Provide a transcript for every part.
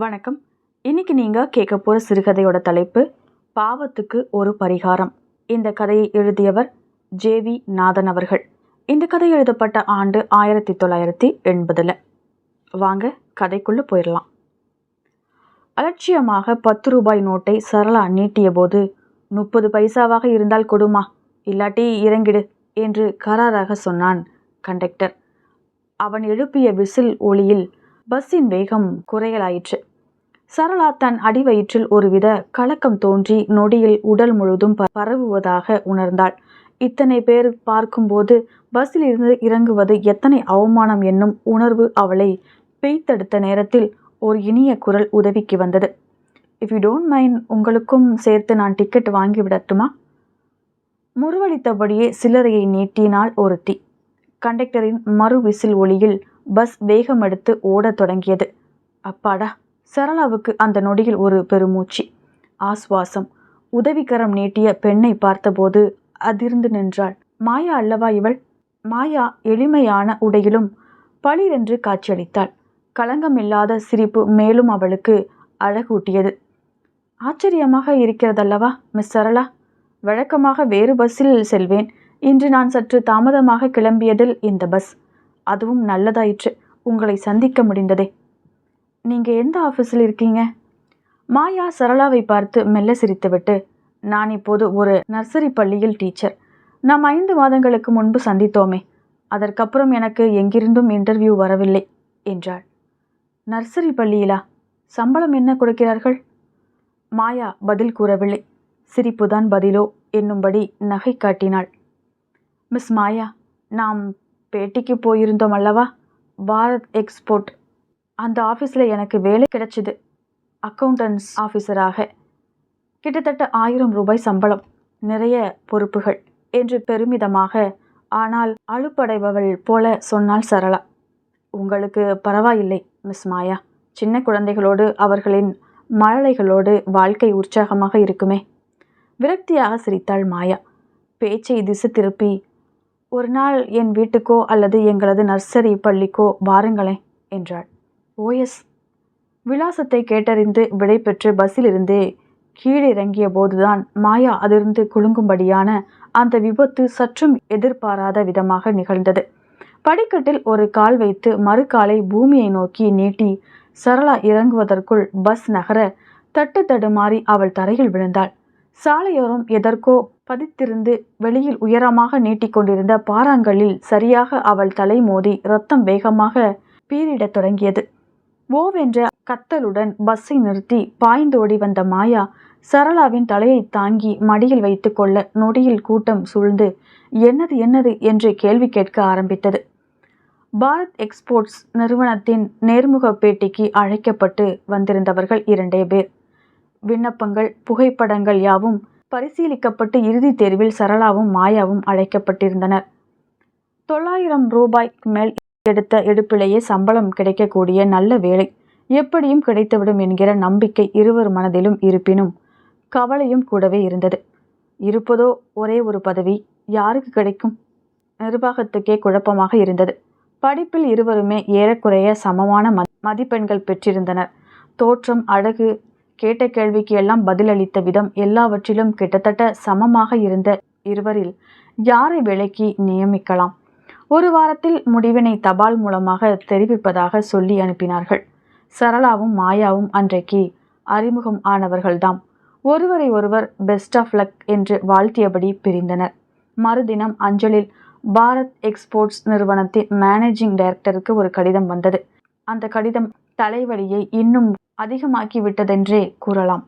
வணக்கம். இன்னைக்கு நீங்கள் கேட்க போகிற சிறுகதையோட தலைப்பு பாவத்துக்கு ஒரு பரிகாரம். இந்த கதையை எழுதியவர் ஜேவி நாதன் அவர்கள். இந்த கதை எழுதப்பட்ட ஆண்டு ஆயிரத்தி தொள்ளாயிரத்தி எண்பதில். வாங்க கதைக்குள்ளே போயிடலாம் அலட்சியமாக பத்து ரூபாய் நோட்டை சரளா நீட்டிய போது முப்பது பைசாவாக இருந்தால் கொடுமா இல்லாட்டி இறங்கிடு என்று கராராக சொன்னான் கண்டக்டர். அவன் எழுப்பிய விசில் ஒளியில் பஸ்ஸின் வேகம் குறையலாயிற்று. சரளா தன் அடிவயிற்றில் ஒருவித கலக்கம் தோன்றி நொடியில் உடல் முழுதும் பரவுவதாக உணர்ந்தாள். இத்தனை பேர் பார்க்கும்போது பஸ்ஸில் இருந்து இறங்குவது எத்தனை அவமானம் என்னும் உணர்வு அவளை பெய்த்தெடுத்த நேரத்தில் ஒரு இனிய குரல் உதவிக்கு வந்தது. இஃப் யூ டோன்ட் மைண்ட் உங்களுக்கும் சேர்த்து நான் டிக்கெட் வாங்கி விடட்டுமா? முறுவளித்தபடியே சில்லறையை நீட்டினாள் ஒருத்தி. கண்டக்டரின் மறு விசில் ஒளியில் பஸ் வேகமெடுத்து ஓடத் தொடங்கியது. அப்பாடா சரளாவுக்கு அந்த நொடியில் ஒரு பெருமூச்சு. ஆஸ்வாசம் உதவிக்கரம் நீட்டிய பெண்ணை பார்த்தபோது அதிர்ந்து நின்றாள். மாயா அல்லவா இவள்? மாயா எளிமையான உடையிலும் பளிரென்று காட்சியளித்தாள். களங்கமில்லாத சிரிப்பு மேலும் அவளுக்கு அழகூட்டியது. ஆச்சரியமாக இருக்கிறதல்லவா மிஸ் சரளா? வழக்கமாக வேறு பஸ்ஸில் செல்வேன். இன்று நான் சற்று தாமதமாக கிளம்பியதில் இந்த பஸ். அதுவும் நல்லதாயிற்று. உங்களை சந்திக்க முடிந்ததே. நீங்கள் எந்த ஆஃபீஸில் இருக்கீங்க? மாயா சரளாவை பார்த்து மெல்ல சிரித்துவிட்டு நான் இப்போது ஒரு நர்சரி பள்ளியில் டீச்சர். நாம் ஐந்து மாதங்களுக்கு முன்பு சந்தித்தோமே. அதற்கப்புறம் எனக்கு எங்கிருந்தும் இன்டர்வியூ வரவில்லை என்றாள். நர்சரி பள்ளியிலா? சம்பளம் என்ன கொடுக்கிறார்கள்? மாயா பதில் கூறவில்லை. சிரிப்புதான் பதிலோ என்னும்படி நகை காட்டினாள். மிஸ் மாயா நாம் பேட்டிக்கு போயிருந்தோம் அல்லவா? பாரத் எக்ஸ்போர்ட் அந்த ஆஃபீஸில் எனக்கு வேலை கிடைச்சிது. அக்கௌண்டன்ஸ் ஆஃபீஸராக கிட்டத்தட்ட ஆயிரம் ரூபாய் சம்பளம் நிறைய பொறுப்புகள் என்று பெருமிதமாக ஆனால் அலுப்படைபவள் போல சொன்னாள் சரளா. உங்களுக்கு பரவாயில்லை மிஸ் மாயா. சின்ன குழந்தைகளோடு அவர்களின் மழலைகளோடு வாழ்க்கை உற்சாகமாக இருக்குமே. விரக்தியாக சிரித்தாள் மாயா. பேச்சை திசை திருப்பி ஒரு நாள் என் வீட்டுக்கோ அல்லது எங்களது நர்சரி பள்ளிக்கோ வாருங்களேன் என்றாள். ஓஎஸ். விலாசத்தை கேட்டறிந்து விடைபெற்று பஸ்ஸிலிருந்து கீழிறங்கிய போதுதான் மாயா அதிருந்து குலுங்கும்படியான அந்த விபத்து சற்றும் எதிர்பாராத விதமாக நிகழ்ந்தது. படிக்கட்டில் ஒரு கால் வைத்து மறு காலை பூமியை நோக்கி நீட்டி சரளா இறங்குவதற்குள் பஸ் நகர தட்டு தடுமாறி அவள் தரையில் விழுந்தாள். சாலையோரம் எதற்கோ பதித்திருந்து வெளியில் உயரமாக நீட்டிக்கொண்டிருந்த பாறாங்கல்லில் சரியாக அவள் தலை மோதி ரத்தம் வேகமாக பீரிடத் தொடங்கியது. ஓவென்ற கத்தலுடன் பஸ்ஸை நிறுத்தி பாய்ந்தோடி வந்த மாயா சரளாவின் தலையை தாங்கி மடியில் வைத்துக்கொள்ள நொடியில் கூட்டம் சூழ்ந்து என்னது என்னது? என்று கேள்வி கேட்க ஆரம்பித்தது. பாரத் எக்ஸ்போர்ட்ஸ் நிறுவனத்தின் நேர்முக பேட்டிக்கு அழைக்கப்பட்டு வந்திருந்தவர்கள் இரண்டே பேர். விண்ணப்பங்கள் புகைப்படங்கள் யாவும் பரிசீலிக்கப்பட்டு இறுதித் தேர்வில் சரளாவும் மாயாவும் அழைக்கப்பட்டிருந்தனர். தொள்ளாயிரம் ரூபாய்க்கு மேல் எடுத்த எடுப்பிலேயே சம்பளம் கிடைக்கக்கூடிய நல்ல வேலை எப்படியும் கிடைத்துவிடும் என்கிற நம்பிக்கை இருவர் மனதிலும் இருப்பினும் கவலையும் கூடவே இருந்தது. இருப்பதோ ஒரே ஒரு பதவி யாருக்கு கிடைக்கும்? நிர்வாகத்துக்கே குழப்பமாக இருந்தது. படிப்பில் இருவருமே ஏறக்குறைய சமமான ம- மதிப்பெண்கள் பெற்றிருந்தனர். தோற்றம் அழகு கேட்ட கேள்விக்கு எல்லாம் பதிலளித்த விதம் எல்லாவற்றிலும் கிட்டத்தட்ட சமமாக இருந்த இருவரில் யாரை விலைக்கு நியமிக்கலாம்? ஒரு வாரத்தில் முடிவினை தபால் மூலமாக தெரிவிப்பதாக சொல்லி அனுப்பினார்கள். சரளாவும் மாயாவும் அன்றைக்கு அறிமுகம் ஆனவர்கள்தாம். ஒருவரை ஒருவர் பெஸ்ட் ஆஃப் லக் என்று வாழ்த்தியபடி பிரிந்தனர். மறுதினம் அஞ்சலில் பாரத் எக்ஸ்போர்ட்ஸ் நிறுவனத்தின் மேனேஜிங் டைரக்டருக்கு ஒரு கடிதம் வந்தது. அந்த கடிதம் தலைவலியை இன்னும் அதிகமாக்கி விட்டதென்றே கூறலாம்.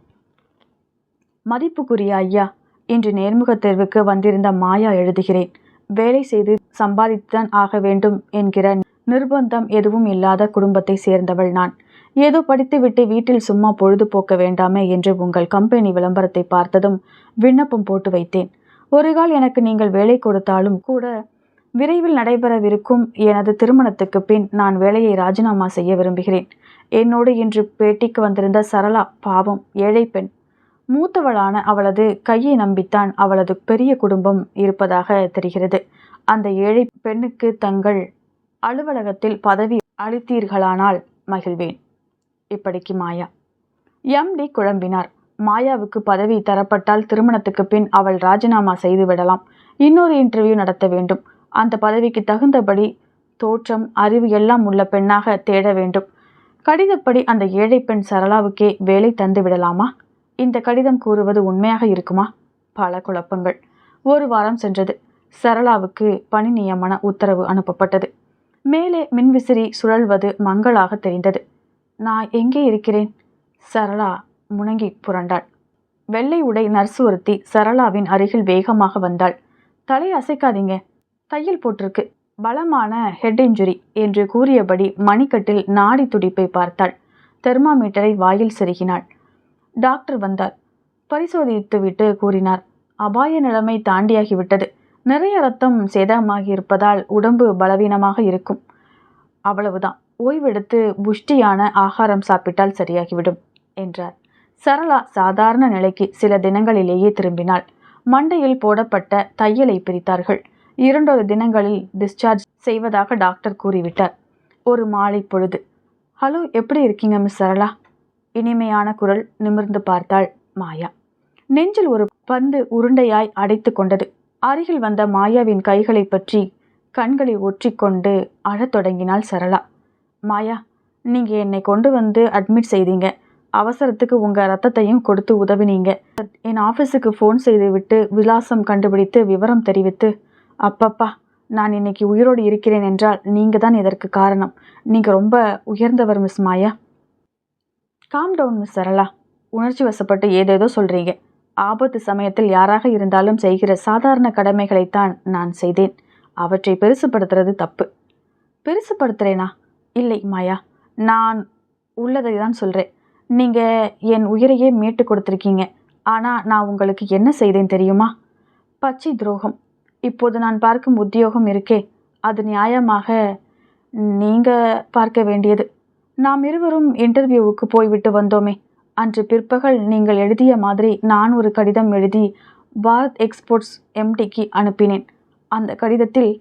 மதிப்புக்குரிய ஐயா இன்று நேர்முகத் தேர்வுக்கு வந்திருந்த மாயா எழுதுகிறேன். வேலை செய்து சம்பாதித்துதான் ஆக வேண்டும் என்கிற நிர்பந்தம் எதுவும் இல்லாத குடும்பத்தை சேர்ந்தவள் நான். ஏதோ படித்துவிட்டு வீட்டில் சும்மா பொழுதுபோக்க வேண்டாமே என்று உங்கள் கம்பெனி விளம்பரத்தை பார்த்ததும் விண்ணப்பம் போட்டு வைத்தேன். ஒரு கால் எனக்கு நீங்கள் வேலை கொடுத்தாலும் கூட விரைவில் நடைபெறவிருக்கும் எனது திருமணத்துக்கு பின் நான் வேலையை ராஜினாமா செய்ய விரும்புகிறேன். என்னோடு இன்று பேட்டிக்கு வந்திருந்த சரளா பாவம் ஏழை பெண். மூத்தவளான அவளது கையை நம்பித்தான் அவளது பெரிய குடும்பம் இருப்பதாக தெரிகிறது. அந்த ஏழை பெண்ணுக்கு தங்கள் அலுவலகத்தில் பதவி அளித்தீர்களானால் மகிழ்வேன். இப்படிக்கு மாயா. எம்டி குழம்பினார். மாயாவுக்கு பதவி தரப்பட்டால் திருமணத்துக்கு பின் அவள் ராஜினாமா செய்து விடலாம். இன்னொரு இன்டர்வியூ நடத்த வேண்டும். அந்த பதவிக்கு தகுந்தபடி தோற்றம் அறிவு எல்லாம் உள்ள பெண்ணாக தேட வேண்டும். கடிதப்படி அந்த ஏழை பெண் சரளாவுக்கே வேலை தந்து விடலாமா? இந்த கடிதம் கூறுவது உண்மையாக இருக்குமா? பல குழப்பங்கள். ஒரு வாரம் சென்றது. சரளாவுக்கு பணி நியமன உத்தரவு அனுப்பப்பட்டது. மேலே மின்விசிறி சுழல்வது மங்களாக தெரிந்தது. நான் எங்கே இருக்கிறேன்? சரளா முணங்கி புரண்டாள். வெள்ளை உடை நர்ஸ் ஒருத்தி சரளாவின் அருகில் வேகமாக வந்தாள். தலை அசைக்காதீங்க. தையல் போட்டிருக்கு. பலமான ஹெட் இன்ஜுரி என்று கூறியபடி மணிக்கட்டில் நாடி துடிப்பை பார்த்தாள். தெர்மாமீட்டரை வாயில் செருகினாள். டாக்டர் வந்தார். பரிசோதித்துவிட்டு கூறினார். அபாய நிலைமை தாண்டியாகிவிட்டது. நிறைய ரத்தம் சேதமாகி இருப்பதால் உடம்பு பலவீனமாக இருக்கும். அவ்வளவுதான். ஓய்வெடுத்து புஷ்டியான ஆகாரம் சாப்பிட்டால் சரியாகிவிடும் என்றார். சரளா சாதாரண நிலைக்கு சில தினங்களிலேயே திரும்பினாள். மண்டையில் போடப்பட்ட தையலை பிரித்தார்கள். இரண்டொரு தினங்களில் டிஸ்சார்ஜ் செய்வதாக டாக்டர் கூறிவிட்டார். ஒரு மாலை பொழுது ஹலோ எப்படி இருக்கீங்க மிஸ் சரளா? இனிமையான குரல் நிமிர்ந்து பார்த்தாள் மாயா. நெஞ்சில் ஒரு பந்து உருண்டையாய் அடைத்து கொண்டது. அருகில் வந்த மாயாவின் கைகளை பற்றி கண்களை ஒற்றிக்கொண்டு அழத் தொடங்கினாள் சரளா. மாயா நீங்கள் என்னை கொண்டு வந்து அட்மிட் செய்தீங்க. அவசரத்துக்கு உங்கள் ரத்தத்தையும் கொடுத்து உதவினீங்க. என் ஆஃபீஸுக்கு ஃபோன் செய்து விட்டு விலாசம் கண்டுபிடித்து விவரம் தெரிவித்து அப்பப்பா நான் இன்னைக்கு உயிரோடு இருக்கிறேன் என்றால் நீங்கள் தான் இதற்கு காரணம். நீங்கள் ரொம்ப உயர்ந்தவர் miss Maya. Calm down miss Sarala. உணர்ச்சி வசப்பட்டு ஏதேதோ சொல்கிறீங்க ஆபத்து சமயத்தில் யாராக இருந்தாலும் செய்கிற சாதாரண கடமைகளைத்தான் நான் செய்தேன். அவற்றை பெருசுப்படுத்துறது தப்பு. பெருசுப்படுத்துகிறேனா இல்லை மாயா. நான் உள்ளதை தான் சொல்கிறேன் நீங்கள் என் உயிரையே மீட்டு கொடுத்துருக்கீங்க. ஆனால் நான் உங்களுக்கு என்ன செய்தேன் தெரியுமா? பச்சை துரோகம். இப்போது நான் பார்க்கும் உத்தியோகம் இருக்கே. அது நியாயமாக நீங்கள் பார்க்க வேண்டியது. நாம் இருவரும் இன்டர்வியூவுக்கு போய்விட்டு வந்தோமே. அன்று பிற்பகல் நீங்கள் எழுதிய மாதிரி நான் ஒரு கடிதம் எழுதி பாரத் எக்ஸ்போர்ட்ஸ் எம்டிக்கு அனுப்பினேன். அந்த கடிதத்தில்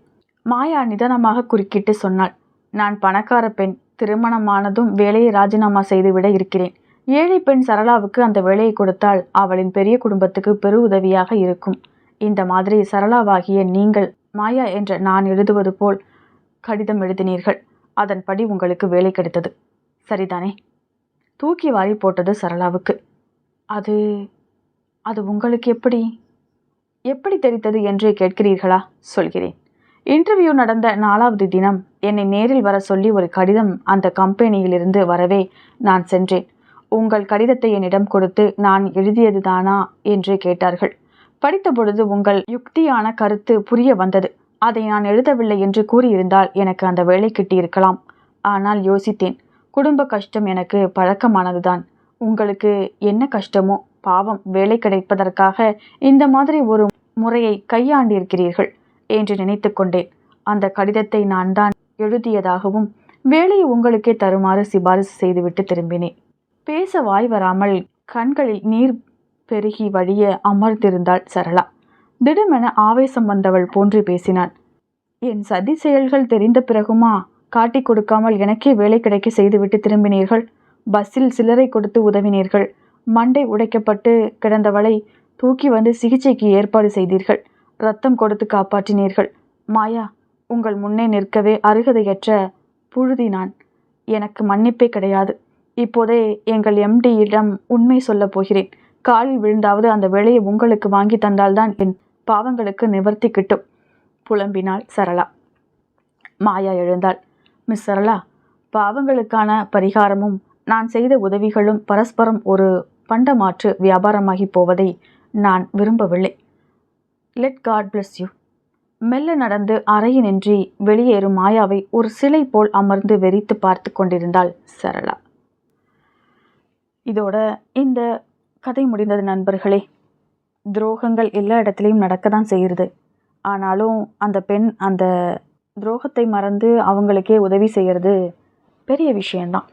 மாயா நிதானமாக குறுக்கிட்டு சொன்னாள் நான் பணக்கார பெண் திருமணமானதும் வேலையை ராஜினாமா செய்துவிட இருக்கிறேன். ஏழை பெண் சரளாவுக்கு அந்த வேலையை கொடுத்தால் அவளின் பெரிய குடும்பத்துக்கு பெரு உதவியாக இருக்கும். இந்த மாதிரி சரளாவாகிய நீங்கள் மாயா என்ற நான் எழுதுவது போல் கடிதம் எழுதினீர்கள். அதன்படி உங்களுக்கு வேலை கிடைத்தது. சரிதானே? தூக்கி வாரி போட்டது சரளாவுக்கு. அது அது உங்களுக்கு எப்படி எப்படி தெரித்தது என்று கேட்கிறீர்களா? சொல்கிறேன். இன்டர்வியூ நடந்த நாலாவது தினம் என்னை நேரில் வர சொல்லி ஒரு கடிதம் அந்த கம்பெனியிலிருந்து வரவே நான் சென்றேன். உங்கள் கடிதத்தை என்னிடம் கொடுத்து நான் எழுதியது தானா? என்று கேட்டார்கள். படித்த பொழுது உங்கள் யுக்தியான கருத்து புரிய வந்தது. அதை நான் எழுதவில்லை என்று கூறியிருந்தால் எனக்கு அந்த வேலை கிட்டியிருக்கலாம். ஆனால் யோசித்தேன். குடும்ப கஷ்டம் எனக்கு பழக்கமானதுதான். உங்களுக்கு என்ன கஷ்டமோ பாவம் வேலை கிடைப்பதற்காக இந்த மாதிரி ஒரு முறையை கையாண்டிருக்கிறீர்கள் என்று நினைத்து கொண்டேன். அந்த கடிதத்தை நான் தான் எழுதியதாகவும் வேலையை உங்களுக்கே தருமாறு சிபாரிசு செய்துவிட்டு திரும்பினேன். பேச வாய் வராமல் கண்களில் நீர் பெருகி வழிய அமர்ந்திருந்தாள் சரளா. திடுமென ஆவேசம் வந்தவள் போன்று பேசினான். என் சதி செயல்கள் தெரிந்த பிறகுமா? காட்டிக் கொடுக்காமல் எனக்கே வேலை கிடைக்க செய்துவிட்டு திரும்பினீர்கள். பஸ்ஸில் சிலரை கொடுத்து உதவினீர்கள். மண்டை உடைக்கப்பட்டு கிடந்தவளை தூக்கி வந்து சிகிச்சைக்கு ஏற்பாடு செய்தீர்கள். ரத்தம் கொடுத்து காப்பாற்றினீர்கள். மாயா உங்கள் முன்னே நிற்கவே அருகதையற்ற புழுதி நான். எனக்கு மன்னிப்பே கிடையாது. இப்போதே எங்கள் எம்டியிடம் உண்மை சொல்லப் போகிறேன். காலில் விழுந்தாவது அந்த வேலையை உங்களுக்கு வாங்கி தந்தால்தான் என் பாவங்களுக்கு நிவர்த்தி கிட்டும். புலம்பினாள் சரளா. மாயா எழுந்தாள். மிஸ் சரளா பாவங்களுக்கான பரிகாரமும் நான் செய்த உதவிகளும் பரஸ்பரம் ஒரு பண்டமாற்று வியாபாரமாகி போவதை நான் விரும்பவில்லை. லெட் காட் பிளஸ் யூ மெல்ல நடந்து அறையினின்றி வெளியேறும் மாயாவை ஒரு சிலை போல் அமர்ந்து வெறித்து பார்த்து கொண்டிருந்தாள் சரளா. இதோட இந்த கதை முடிந்தது நண்பர்களே. துரோகங்கள் எல்லா இடத்துலையும் நடக்க தான் செய்கிறது. ஆனாலும் அந்த பெண் அந்த துரோகத்தை மறந்து அவங்களுக்கே உதவி செய்கிறது பெரிய விஷயம்தான்.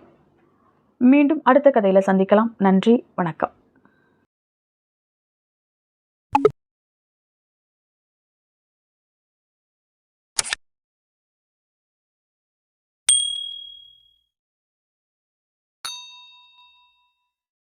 மீண்டும் அடுத்த கதையில் சந்திக்கலாம். நன்றி வணக்கம்.